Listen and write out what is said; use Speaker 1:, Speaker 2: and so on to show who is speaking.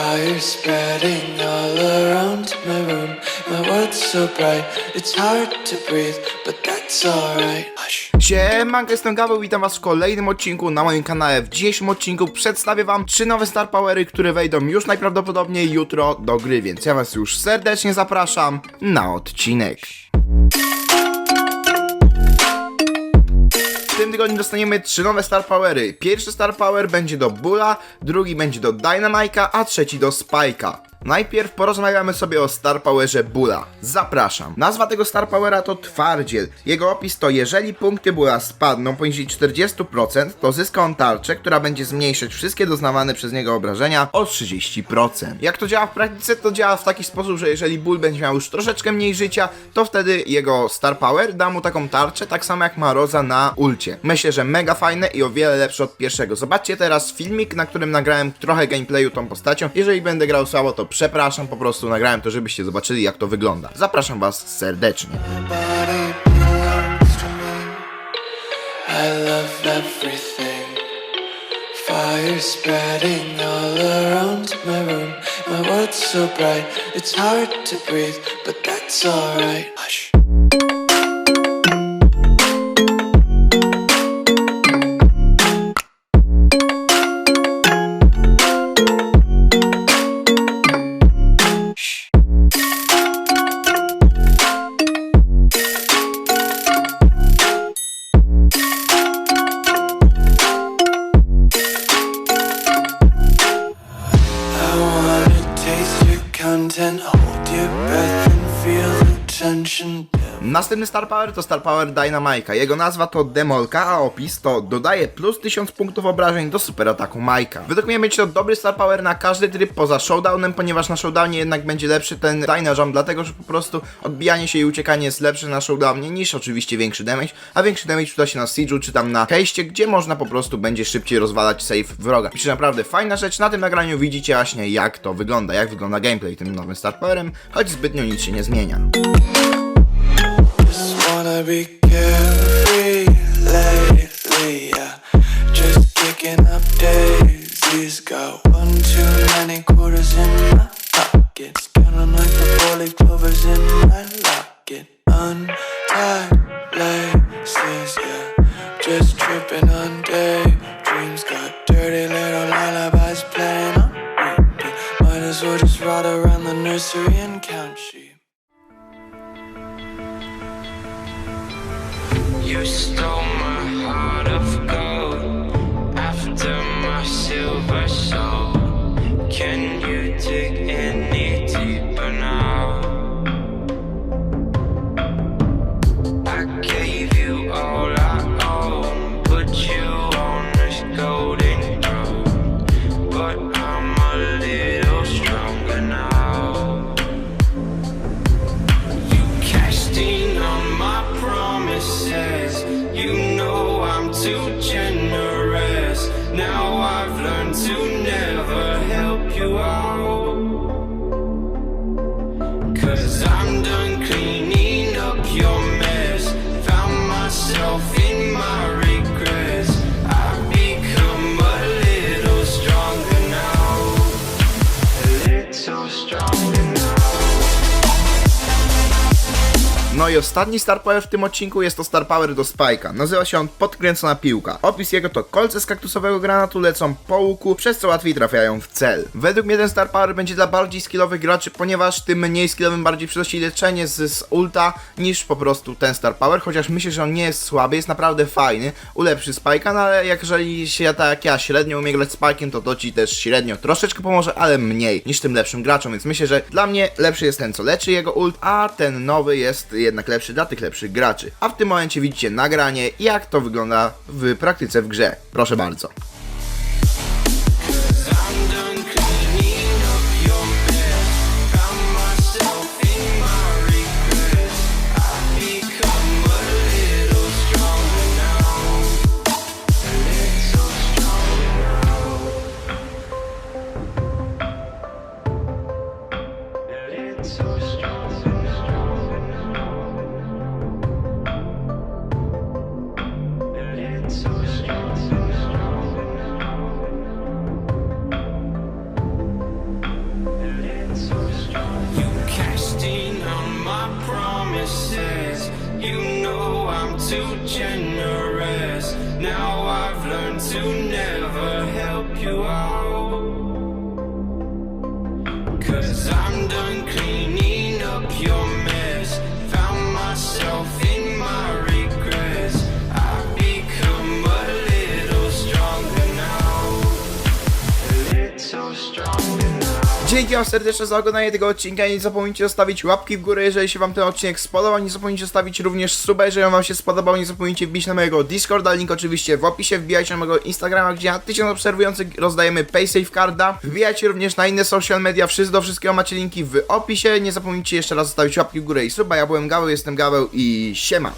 Speaker 1: Fire spreading all around my room. My world's so bright, it's hard to breathe, but that's alright.
Speaker 2: Siemanko, jestem Gaweł, witam was w kolejnym odcinku na moim kanale. W dzisiejszym odcinku przedstawię wam trzy nowe Star Powery, które wejdą już najprawdopodobniej jutro do gry, więc ja was już serdecznie zapraszam na odcinek. Tygodniu dostaniemy trzy nowe Star Powery. Pierwszy Star Power będzie do Bulla, drugi będzie do Dynamike'a, a trzeci do Spike'a. Najpierw porozmawiamy sobie o Star Powerze Bulla. Zapraszam. Nazwa tego Star Powera to Twardziel. Jego opis to jeżeli punkty Bulla spadną poniżej 40%, to zyska on tarczę, która będzie zmniejszać wszystkie doznawane przez niego obrażenia o 30%. Jak to działa w praktyce? To działa w taki sposób, że jeżeli Bull będzie miał już troszeczkę mniej życia, to wtedy jego Star Power da mu taką tarczę, tak samo jak ma Roza na ulcie. Myślę, że mega fajne i o wiele lepsze od pierwszego. Zobaczcie teraz filmik, na którym nagrałem trochę gameplayu tą postacią. Jeżeli będę grał słabo, to przepraszam, po prostu nagrałem to, żebyście zobaczyli jak to wygląda. Zapraszam was serdecznie.
Speaker 1: Fire spreading all around my room. My world's so bright, it's hard to breathe, but that's alright. Hush. Content, hold your breath and feel the tension.
Speaker 2: Następny Star Power to Star Power Dynamike'a. Jego nazwa to Demolka, a opis to dodaje plus 1000 punktów obrażeń do super ataku Majka. Według mnie będzie to dobry Star Power na każdy tryb poza showdownem, ponieważ na showdownie jednak będzie lepszy ten Dynajam, dlatego że po prostu odbijanie się i uciekanie jest lepsze na showdownie niż oczywiście większy damage, a większy damage przyda się na Siege'u czy tam na Hejście, gdzie można po prostu będzie szybciej rozwalać save wroga. Pisze naprawdę fajna rzecz, na tym nagraniu widzicie właśnie jak to wygląda, jak wygląda gameplay tym nowym Star Powerem, choć zbytnio nic się nie zmienia.
Speaker 1: Wanna be carefree lately, yeah. Just kicking up daisies. Got one too many quarters in my pockets. Counting like the four-leaf clovers in my locket. Untied laces, yeah. Just tripping on daydreams. Got dirty little lullabies playing on repeat. Might as well just ride around the nursery and count sheep.
Speaker 3: your
Speaker 2: ostatni Star Power w tym odcinku jest to Star Power do Spike'a. Nazywa się on Podkręcona Piłka. Opis jego to kolce z kaktusowego granatu lecą po łuku, przez co łatwiej trafiają w cel. Według mnie ten Star Power będzie dla bardziej skillowych graczy, ponieważ tym mniej skillowym bardziej przynosi leczenie z, z ulta niż po prostu ten Star Power, chociaż myślę, że on nie jest słaby, jest naprawdę fajny, ulepszy Spike'a, no ale jeżeli się tak jak ja średnio umie grać Spike'iem, to to ci też średnio troszeczkę pomoże, ale mniej niż tym lepszym graczom, więc myślę, że dla mnie lepszy jest ten, co leczy jego ult, a ten nowy jest jednak lepszy dla tych lepszych graczy. A w tym momencie widzicie nagranie, jak to wygląda w praktyce w grze. Proszę bardzo.
Speaker 3: Too generous. Now
Speaker 2: Dzięki wam serdecznie za oglądanie tego odcinka. Nie zapomnijcie zostawić łapki w górę, jeżeli się wam ten odcinek spodobał. Nie zapomnijcie zostawić również suba, jeżeli wam się spodobał. Nie zapomnijcie wbić na mojego Discorda, link oczywiście w opisie. Wbijajcie na mojego Instagrama, gdzie na 1000 obserwujących rozdajemy PaySafe Carda. Wbijajcie również na inne social media. Wszyscy do wszystkiego macie linki w opisie. Nie zapomnijcie jeszcze raz zostawić łapki w górę i suba. Ja byłem Gaweł, jestem Gaweł i siema.